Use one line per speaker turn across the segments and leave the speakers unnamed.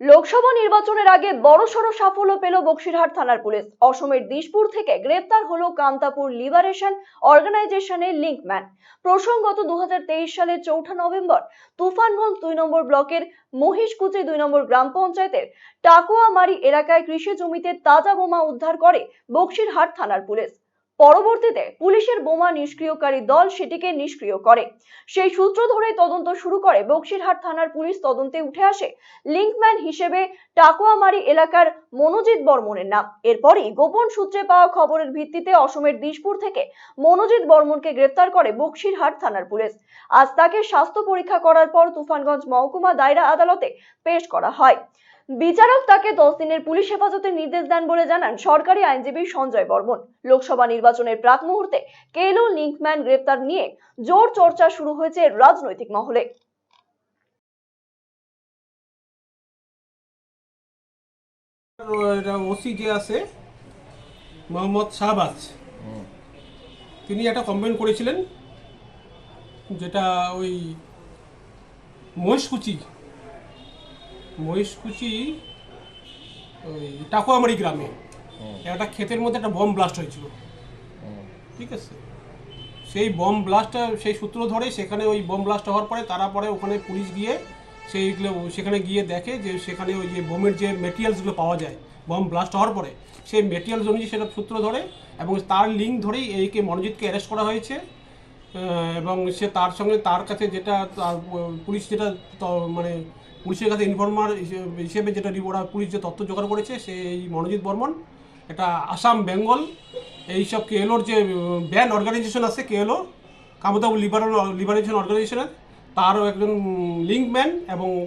লোকসভা নির্বাচনের আগে বড়সড় সাফল্য পেল বক্সিরহাট থানার পুলিশ। অসমের দিশপুর থেকে গ্রেপ্তার হলো কান্তাপুর লিবারেশন অর্গানাইজেশনের লিঙ্কম্যান প্রসঙ্গত দু সালের চৌঠা নভেম্বর তুফানগঞ্জ দুই নম্বর ব্লকের মহিষকুচি দুই নম্বর গ্রাম পঞ্চায়েতের টাকুয়ামারি এলাকায় কৃষি জমিতে তাজা বোমা উদ্ধার করে বক্সিরহাট থানার পুলিশ। পরবর্তীতে পুলিশের বোমা নিষ্ক্রিয়কারী দল সেটিকে নিষ্ক্রিয় করে। সেই সূত্র ধরে তদন্ত শুরু করে বক্সিরহাট থানার পুলিশ তদন্তে উঠে আসে লিঙ্কম্যান হিসেবে টাকুয়ামারি এলাকার মনোজিৎ বর্মনের নাম। এরপরই গোপন সূত্রে পাওয়া খবরের ভিত্তিতে অসমের দিশপুর থেকে মনোজিৎ বর্মনকে গ্রেপ্তার করে বক্সিরহাট থানার পুলিশ। আজ তাকে স্বাস্থ্য পরীক্ষা করার পর তুফানগঞ্জ মহকুমা দায়রা আদালতে পেশ করা হয়। বিচারক তাকে দশ দিনের পুলিশ হেফাজতের নির্দেশ দেন বলে জানান সরকারি আইনজীবী সঞ্জয় বর্মন। লোকসভা নির্বাচনের প্রাক মুহূর্তে কেলো লিঙ্কম্যান গ্রেপ্তার নিয়ে জোর চর্চা শুরু হয়েছে রাজনৈতিক মহলে।
ওসি যে আছে মোহাম্মদ শাহবাজ তিনি একটা কমপ্লেন করেছিলেন যেটা ওই মহেশকুচি মহেশকুচি ওই টাকুয়ামারি গ্রামে। একটা ক্ষেতের মধ্যে একটা বম ব্লাস্ট হয়েছিল। ঠিক আছে? সেই বম ব্লাস্টটা সেই সূত্র ধরে সেখানে ওই বম ব্লাস্ট হওয়ার পরে তারা পরে ওখানে পুলিশ গিয়ে সেইগুলো সেখানে গিয়ে দেখে যে সেখানে ওই যে বোমের যে মেটেরিয়ালসগুলো পাওয়া যায় বম ব্লাস্ট হওয়ার পরে সেই মেটেরিয়ালস অনুযায়ী সেটা সূত্র ধরে এবং তার লিঙ্ক ধরেই এইকে মনোজিৎকে অ্যারেস্ট করা হয়েছে। এবং সে তার সঙ্গে তার কাছে যেটা পুলিশ যেটা মানে পুলিশের কাছে ইনফর্মার হিসেবে যেটা রি- ওরা পুলিশ যে তথ্য জোগাড় করেছে সেই মনোজিৎ বর্মন, এটা আসাম, বেঙ্গল, এইসব কেএলওর যে ব্যান্ড অর্গানাইজেশন আছে, কেএলও কামতাবু লিবারেল, লিবারেশন অর্গানাইজেশনের তারও একজন লিঙ্কম্যান এবং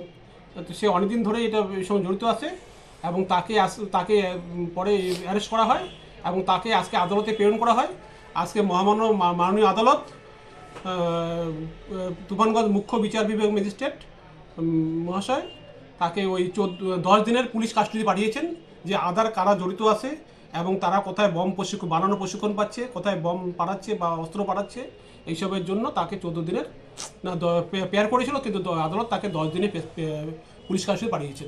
সে অনেকদিন ধরে এটা সঙ্গে জড়িত আছে এবং তাকে আস- তাকে পরে অ্যারেস্ট করা হয় এবং তাকে আজকে আদালতে প্রেরণ করা হয়। আজকে মহামান্য মাননীয় আদালত তুফানগঞ্জ মুখ্য বিচার বিভাগ ম্যাজিস্ট্রেট মহাশয়, তাকে ওই চোদ্দ, দশ দিনের পুলিশ কাস্টডি পাঠিয়েছেন যে আদার কারা জড়িত আছে এবং তারা কোথায় বম প্রশিক্ষণ বানানো প্রশিক্ষণ পাচ্ছে, কোথায় বম পাঠাচ্ছে বা অস্ত্র পাঠাচ্ছে এইসবের জন্য তাকে চোদ্দ দিনের পেয়ার করেছিল, কিন্তু আদালত তাকে দশ দিনে পুলিশ কাস্টডি পাঠিয়েছেন।